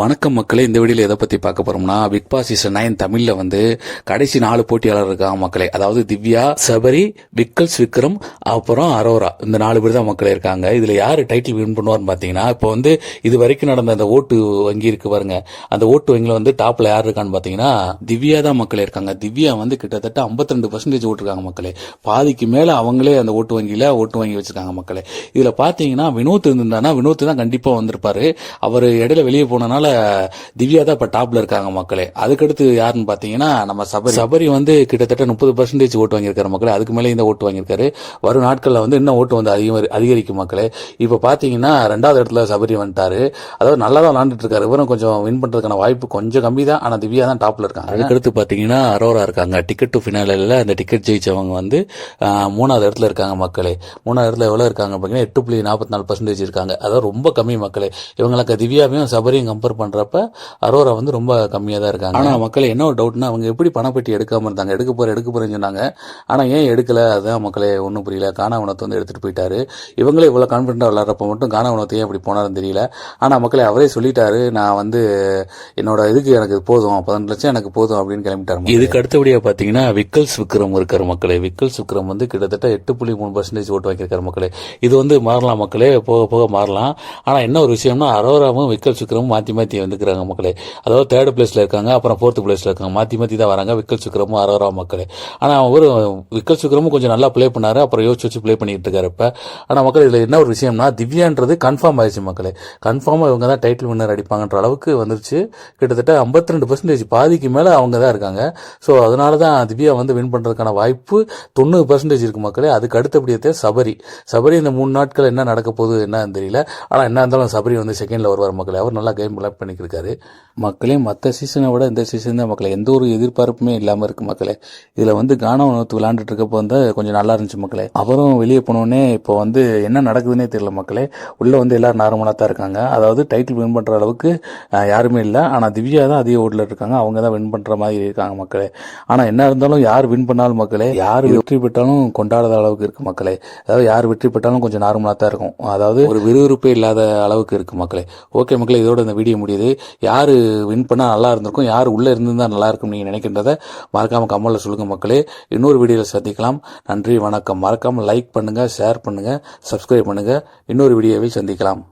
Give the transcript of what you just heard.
வணக்கம் மக்களே இந்த வீடியோல எதை பத்தி பார்க்க போறோம்னா பிக் பாஸ் சீசன் நைன் தமிழ்ல வந்து கடைசி நாலு போட்டியாளர் இருக்காங்க மக்களே. அதாவது திவ்யா சபரி விக்கல்ஸ் விக்ரம் அப்புறம் அரோரா. இந்த நாலு பேர் தான் மக்களே இருக்காங்க. இதுல யாரு டைட்டில் வின் பண்ணுவார்னு பாத்தீங்கன்னா இப்போ வந்து இது வரைக்கும் நடந்த அந்த ஓட்டு வங்கி இருக்கு பாருங்க. அந்த ஓட்டு வங்கியில வந்து டாப்ல யார் இருக்கான்னு பாத்தீங்கன்னா திவ்யா தான் மக்களே இருக்காங்க. திவ்யா வந்து கிட்டத்தட்ட 52% ரெண்டு பர்சன்டேஜ் ஓட்டுருக்காங்க மக்களே. பாதிக்கு மேல அவங்களே அந்த ஓட்டு வங்கியில ஓட்டு வாங்கி வச்சிருக்காங்க மக்களே. இதுல பாத்தீங்கன்னா வினோத் இருந்திருந்தானா வினோத் தான் கண்டிப்பா வந்திருப்பாரு. அவர் இடையில வெளியே போனனால திவ்யா தான் இப்ப டாப்ல இருக்காங்க மக்களே. அதுக்கடுத்து யாருன்னு பாத்தீங்கன்னா நம்ம சபரி. சபரி வந்து கிட்டத்தட்ட முப்பது பர்சன்டேஜ் ஓட்டு வாங்கியிருக்காரு மக்களே. அதுக்கு மேலே இந்த ஓட்டு வாங்கியிருக்காரு. வரும் நாட்கள்ல வந்து இன்னும் ஓட்டு வந்து அதிகம் அதிகரிக்கும் மக்களே. இப்ப பாத்தீங்கன்னா ரெண்டாவது இடத்துல சபரி வந்துட்டாரு. அதாவது நல்லா தான் விளாண்டுட்டு இருக்காரு. இவரும் கொஞ்சம் வின் பண்றதுக்கான வாய்ப்பு கொஞ்சம் கம்மி தான். ஆனா திவ்யா தான் டாப்ல இருக்காங்க. அதுக்கடுத்து பாத்தீங்கன்னா அரோரா இருக்காங்க. டிக்கெட் டு ஃபினாலில் அந்த டிக்கெட் ஜெயிச்சவங்க வந்து மூணாவது இடத்துல இருக்காங்க மக்களே. மூணாவது இடத்துல எவ்வளவு இருக்காங்க பாத்தீங்கன்னா எட்டு புள்ளி நாற்பத்தி நாலு பர்சன்டேஜ் இருக்காங்க. அதாவது ரொம்ப கம்மி மக்களே. இவங்களுக்கு திவ்யாவையும் சபரியும் கம்பேர் பண்றப்ப அரோரா வந்து ரொம்ப கம்மியா தான் இருக்காங்க. ஆனா மக்களே என்ன ஒரு டவுட்னா அவங்க எப்படி பணப்பெட்டி எடுக்காம இருந்தாங்க? எடுக்க போற எடுக்க போறேன்னு சொன்னாங்க. ஆனா ஏன் எடுக்கல? அதுதான் மக்களே ஒன்றும் புரியல. காணாவனத்தை வந்து எடுத்துட்டு போயிட்டாரு. இவங்களே இவ்வளவு கான்பிடண்டா விளாட்றப்ப மட்டும் காணாவனத்தை ஏன் அப்படி போனாருன்னு தெரியல. ஆனா மக்களே அவரே சொல்லிட்டாரு நான் வந்து என்னோட இதுக்கு எனக்கு போதும் பதினெட்டு லட்சம் எனக்கு போதும் அப்படின்னு கிளம்பிட்டாரு இதுக்கு அடுத்தபடியா பாத்தீங்கன்னா விக்கல்ஸ் விக்ரம் இருக்காரு மக்களே. விக்கல்ஸ் விக்ரம் வந்து கிட்டத்தட்ட எட்டு புள்ளி மூணு பர்சன்டேஜ் ஓட்டு வாங்கியிருக்காரு மக்களே. இது வந்து மாறலாம் மக்களே போக போக மாறலாம். ஆனா என்ன ஒரு விஷயம்னா அரோராவும் விக்கல்ஸ் விக்ரமும் மாத்தி மாற்றி வந்துக்கிறாங்க மக்களே. அதாவது தேர்ட் பிளேஸில் இருக்காங்க அப்புறம் ஃபோர்த் பிளேஸில் இருக்காங்க. மாற்றி மாற்றி தான் வராங்க. விக்கல் சுக்கரமும் அரோரா மக்களே. ஆனால் ஒரு விக்கல் சுக்கரமும் கொஞ்சம் நல்லா ப்ளே பண்ணார். அப்புறம் யோசிச்சு வச்சு ப்ளே பண்ணிட்டு இருக்காரு இப்போ. ஆனால் மக்கள் இதில் என்ன ஒரு விஷயம்னா திவ்யான்றது கன்ஃபார்ம் ஆயிடுச்சு மக்களே. கன்ஃபார்மாக இவங்க தான் டைட்டில் வின்னர் அடிப்பாங்கன்ற அளவுக்கு வந்துருச்சு. கிட்டத்தட்ட 52% ரெண்டு பர்சன்டேஜ் பாதிக்கு மேலே அவங்க தான் இருக்காங்க. ஸோ அதனால தான் திவ்யா வந்து வின் பண்ணுறதுக்கான வாய்ப்பு தொண்ணூறு பர்சன்டேஜ் இருக்கு மக்களே. அதுக்கு அடுத்தபடியே சபரி. சபரி இந்த மூணு நாட்கள் என்ன நடக்க போகுது என்னன்னு தெரியல. ஆனால் என்ன இருந்தாலும் சபரி வந்து செகண்ட்ல வருவார் மக்களே. அவர் நல்லா கேம் பிளாக் பண்ணிட்டு இருக்காரு மக்களே மற்ற சீசனை விட இந்த சீசன் தான் மக்களே. எந்த ஒரு எதிர்பார்ப்புமே இல்லாம இருக்கு மக்களே. இதுல வந்து கானா உணவு விளையாண்டுட்டு இருக்கப்போ வந்து கொஞ்சம் நல்லா இருந்துச்சு மக்களே. அவரும் வெளியே போனோடனே இப்போ வந்து என்ன நடக்குதுன்னே தெரியல மக்களே. உள்ள வந்து எல்லாரும் நார்மலா தான் இருக்காங்க. அதாவது டைட்டில் வின் பண்ற அளவுக்கு யாருமே இல்லை. ஆனா திவ்யா தான் அதிக ஓட்ல இருக்காங்க. அவங்க தான் வின் பண்ற மாதிரி இருக்காங்க மக்களே. ஆனா என்ன இருந்தாலும் யார் வின் பண்ணாலும் மக்களே யார் வெற்றி பெற்றாலும் கொண்டாடாத அளவுக்கு இருக்கு மக்களே. அதாவது யார் வெற்றி பெற்றாலும் கொஞ்சம் நார்மலா தான் இருக்கும். அதாவது ஒரு விறுவிறுப்பே இல்லாத அளவுக்கு இருக்கு மக்களே. ஓகே மக்களே இதோட இந்த வீடியோ முடியுது. யார் வின் பண்ணா நல்லா இருந்திருக்கும் யார் உள்ளே இருந்திருந்தால் நல்லா இருக்கும் நீங்க நினைக்கின்றத மறக்காமல் கமெண்ட்ல சொல்லுங்க மக்களே. இன்னொரு வீடியோவில் சந்திக்கலாம். நன்றி வணக்கம். மறக்காமல் லைக் பண்ணுங்க ஷேர் பண்ணுங்க சப்ஸ்கிரைப் பண்ணுங்க. இன்னொரு வீடியோவில் சந்திக்கலாம்.